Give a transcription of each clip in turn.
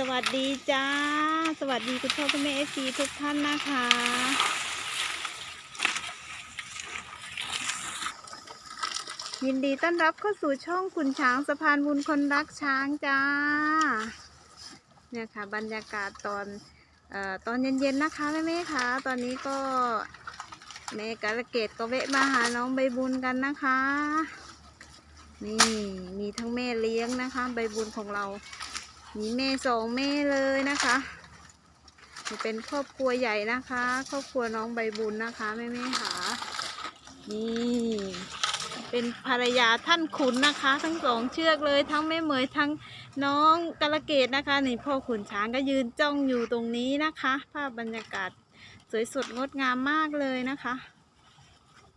สวัสดีจ้า สวัสดีคุณพ่อคุณแม่เอซีทุกท่านนะคะ ยินดีต้อนรับเข้าสู่ช่องคุณช้างสะพานบุญคนรักช้างจ้า เนี่ยค่ะบรรยากาศตอนเอ่อตอนเย็นๆนะคะแม่แม่ๆคะตอนนี้ก็แม่กาลเกตก็แวะมาหาน้องใบบุญกันนะคะ นี่มีทั้งแม่เลี้ยงนะคะ ใบบุญของเรา มีแม่สองแม่เลยนะคะเป็นครอบครัวใหญ่นะคะ ครอบครัวน้องใบบุญนะคะแม่แม่ค่ะนี่เป็นภรรยาท่านขุนนะคะ ทั้งสองเชือกเลยทั้งแม่เหมยทั้งน้องกระเกดนะคะนี่พ่อขุนช้างก็ยืนจ้องอยู่ตรงนี้นะคะ ภาพบรรยากาศสวยสดงดงามมากเลยนะคะ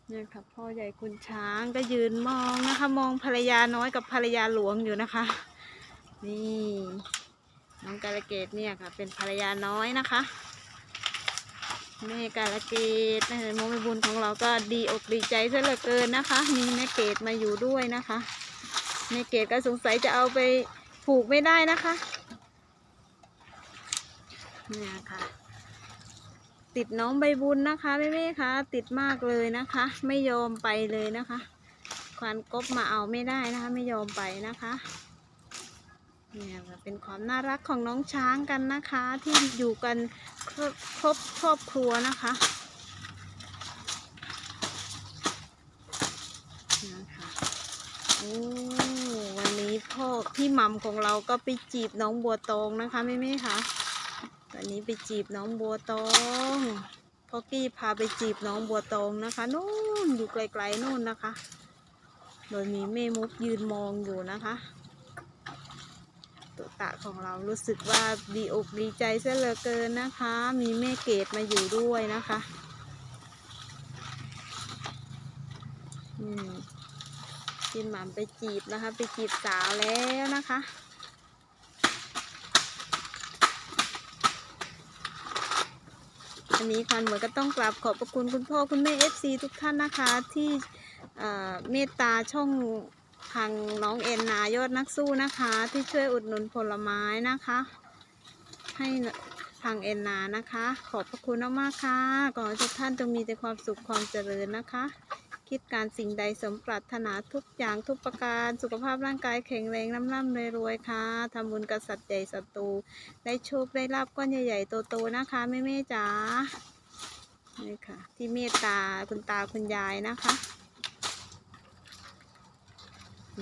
เนี่ยค่ะพ่อใหญ่ขุนช้างก็ยืนมองนะคะ มองภรรยาน้อยกับภรรยาหลวงอยู่นะคะ นี่น้องกาลเกตเนี่ยค่ะ เป็นภรรยาน้อยนะคะแม่กาลเกตนะคะโมไม่บุญของเราก็ดีอกดีใจซะเหลือเกินนะคะ มีแม่เกตมาอยู่ด้วยนะคะแม่เกตก็สงสัยจะเอาไปผูกไม่ได้นะคะเนี่ยค่ะ ติดน้องใบบุญนะคะแม่แม่ๆคะติดมากเลยนะคะ ไม่ยอมไปเลยนะคะควานกบมาเอาไม่ได้นะคะ ไม่ยอมไปนะคะ เนี่ยค่ะเป็นความน่ารักของน้องช้างกันนะคะ ที่อยู่กันครบครบครอบครัวนะคะนะคะโอ้วันนี้พ่อพี่มัมของเราก็ไปจีบน้องบัวตองนะคะแม่แม่คะวันนี้ไปจีบน้องบัวตองพ่อกี้พาไปจีบน้องบัวตองนะคะนู่นอยู่ไกลๆนู่นนะคะ โดยมีแม่มุกยืนมองอยู่นะคะ ตุตะของเรารู้สึกว่าดีอกดีใจซะเหลือเกินนะคะ มีแม่เกดมาอยู่ด้วยนะคะอืมพี่หม่ำไปจีบนะคะ ไปจีบสาวแล้วนะคะอันนี้คันเหมือนก็ต้องกราบขอบพระคุณคุณพ่อคุณแม่เอฟซีทุกท่านนะคะที่เอ่อเมตตาช่อง ทางน้องเอ็นนายอดนักสู้นะคะ ที่ช่วยอุดหนุนผลไม้นะคะ ให้ทางเอ็นนานะคะ ขอบพระคุณมากๆค่ะขอให้ทุกท่านจงมีแต่ความสุขความเจริญนะคะ คิดการสิ่งใดสมปรารถนาทุกอย่างทุกประการ สุขภาพร่างกายแข็งแรงร่ำร่ำรวยๆค่ะทำบุญกับสัตว์ใหญ่สัตว์โตได้โชคได้ลาบก้อนใหญ่ๆโตๆนะคะแม่ๆจ๋านี่ค่ะ ที่เมตตาคุณตาคุณยายนะคะ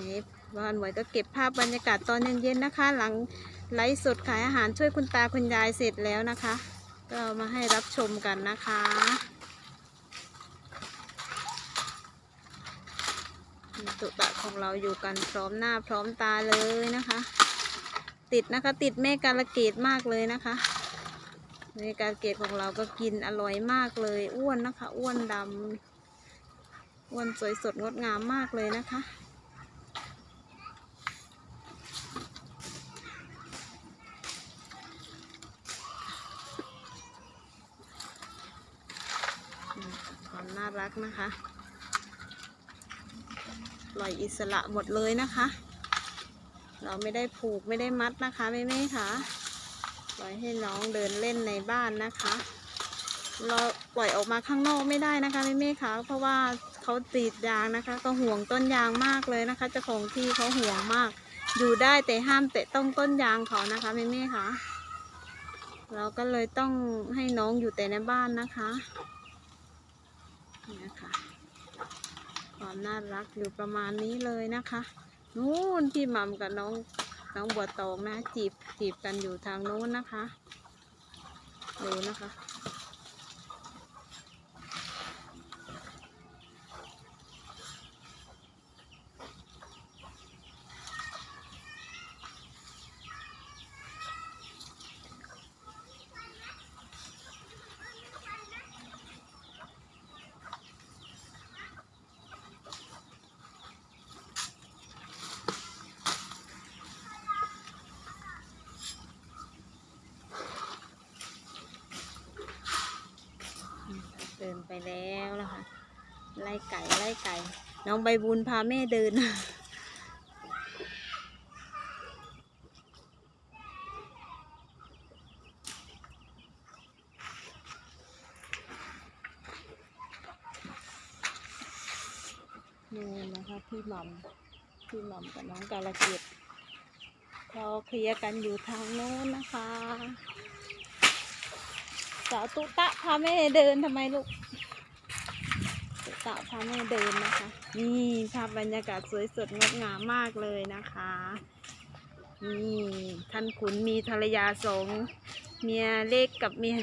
นี่วันไหวก็เก็บภาพบรรยากาศตอนเย็นๆนะคะ หลังไลฟ์สดขายอาหารช่วยคุณตาคุณยายเสร็จแล้วนะคะ ก็มาให้รับชมกันนะคะตุตะของเราอยู่กันพร้อมหน้าพร้อมตาเลยนะคะ ติดนะคะติดแม่กาลเกตมากเลยนะคะแม่กาลเกตของเราก็กินอร่อยมากเลย อ้วนนะคะ อ้วนดำอ้วนสวยสดงดงามมากเลยนะคะ ความน่า รักนะคะปล่อยอิสระหมดเลยนะคะ เราไม่ได้ผูกไม่ได้มัดนะคะแม่แม่ๆค่ะปล่อยให้น้องเดินเล่นในบ้านนะคะ เราปล่อยออกมาข้างนอกไม่ได้นะคะแม่แม่ๆค่ะเพราะว่าเขาติดยางนะคะ ก็ห่วงต้นยางมากเลยนะคะเจ้าของที่เขาห่วงมาก อยู่ได้แต่ห้ามเตะต้องต้นยางเขานะคะแม่แม่ๆค่ะเราก็เลยต้องให้น้องอยู่แต่ในบ้านนะคะ นี่ค่ะความน่ารักอยู่ประมาณนี้เลยนะคะนู่นพี่มัมกับน้องน้องบัวตองนะจีบจีบกันอยู่ทางนู้นนะคะ ดูนะคะ น้องใบบุญพาแม่เดิน นี่นะคะพี่หม่ำพี่หม่ำกับน้องกาลเกียรติเราเคลียร์กันอยู่ทางโน้นนะคะ สาวตุตะพาแม่เดินทำไมลูก ตุตะพาแม่เดินนะคะ นี่ภาพบรรยากาศสวยสดงดงามมากเลยนะคะ นี่ท่านขุนมีภรรยาสองเมียเล็กกับเมีย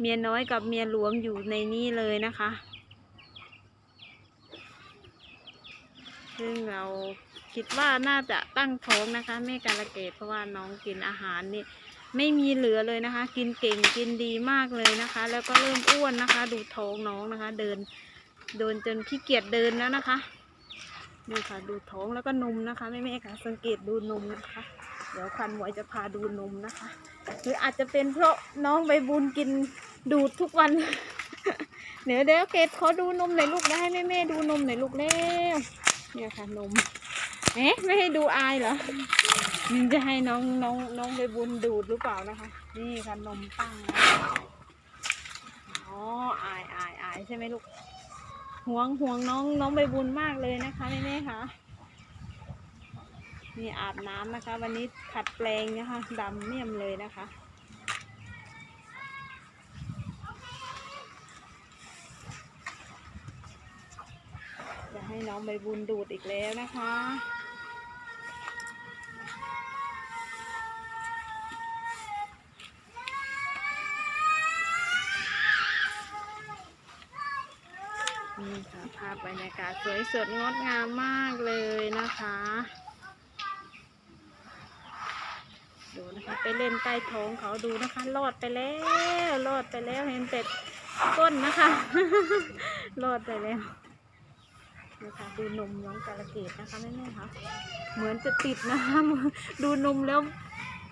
เมียน้อยกับเมียหลวงอยู่ในนี้เลยนะคะ ซึ่งเราคิดว่าน่าจะตั้งท้องนะคะแม่การะเกดเพราะว่าน้องกินอาหารนี่ไม่มีเหลือเลยนะคะ กินเก่งกินดีมากเลยนะคะ แล้วก็เริ่มอ้วนนะคะ ดูท้องน้องนะคะ เดิน เดินจนขี้เกียจเดินแล้วนะคะนี่ค่ะดูท้องแล้วก็นมนะคะแม่แม่ๆค่ะ สังเกตดูนมนะคะ เดี๋ยวควันหมวยจะพาดูนมนะคะ หรืออาจจะเป็นเพราะน้องใบบุญกินดูดทุกวัน เดี๋ยวเดี๋ยวเกดขอดูนมหน่อยลูกนะให้แม่แม่ๆดูนมหน่อยลูกเร็วเนี่ยค่ะนมเอ๊ะไม่ให้ดูอายเหรอมันจะให้น้องน้องน้องใบบุญดูดหรือเปล่านะคะ นี่ค่ะนมตั้งอ๋ออายอายอายใช่ไหมลูก ห่วงห่วงน้องน้องใบบุญมากเลยนะคะแม่ๆค่ะนี่อาบน้ำนะคะ วันนี้ขัดแปลงนะคะดำเมี่ยมเลยนะคะจะให้น้องใบบุญดูดอีกแล้วนะคะ นี่ค่ะภาพบรรยากาศสวยสดงดงามมากเลยนะคะ ดูนะคะไปเล่นใต้ท้องเขาดูนะคะรอดไปแล้วรอดไปแล้วเห็นเป็ดก้นนะคะรอดไปแล้วนะคะดูนมน้องกาลเกตนะคะแม่ๆคะเหมือนจะติดนะคะดูนมแล้ว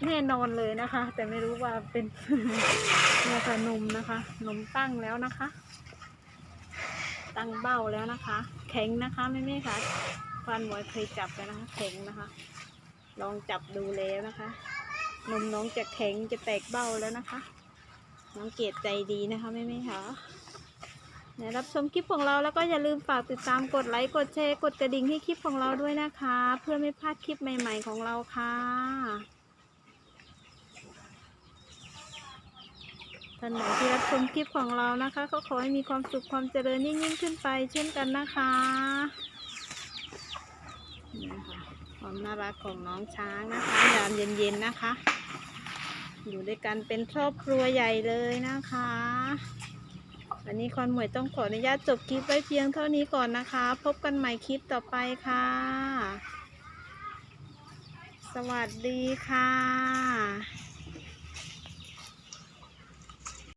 แน่นอนเลยนะคะ แต่ไม่รู้ว่าเป็นเนี่ยค่ะนมนะคะ นมตั้งแล้วนะคะ ตั้งเบ้าแล้วนะคะ แข็งนะคะแม่ๆคะฟันหมวยเคยจับแล้วนะคะ แข็งนะคะ ลองจับดูแล้วนะคะนมน้องจะแข็งจะแตกเบ้าแล้วนะคะ น้องเกดใจดีนะคะแม่แม่คะเดี๋ยวรับชมคลิปของเราแล้วก็อย่าลืมฝากติดตามกดไลค์กดแชร์กดกระดิ่งให้คลิปของเราด้วยนะคะ เพื่อไม่พลาดคลิปใหม่ ๆของเราค่ะานไหนที่รับชมคลิปของเรานะคะ ก็ขอให้มีความสุขความเจริญยิ่งยิ่งขึ้นไปเช่นกันนะคะนี่นะคะความน่ารักของน้องช้างนะคะยามเย็นๆนะคะ อยู่ด้วยกันเป็นครอบครัวใหญ่เลยนะคะวันนี้คอนหมวยต้องขออนุญาตจบคลิปไว้เพียงเท่านี้ก่อนนะคะ พบกันใหม่คลิปต่อไปค่ะ สวัสดีค่ะ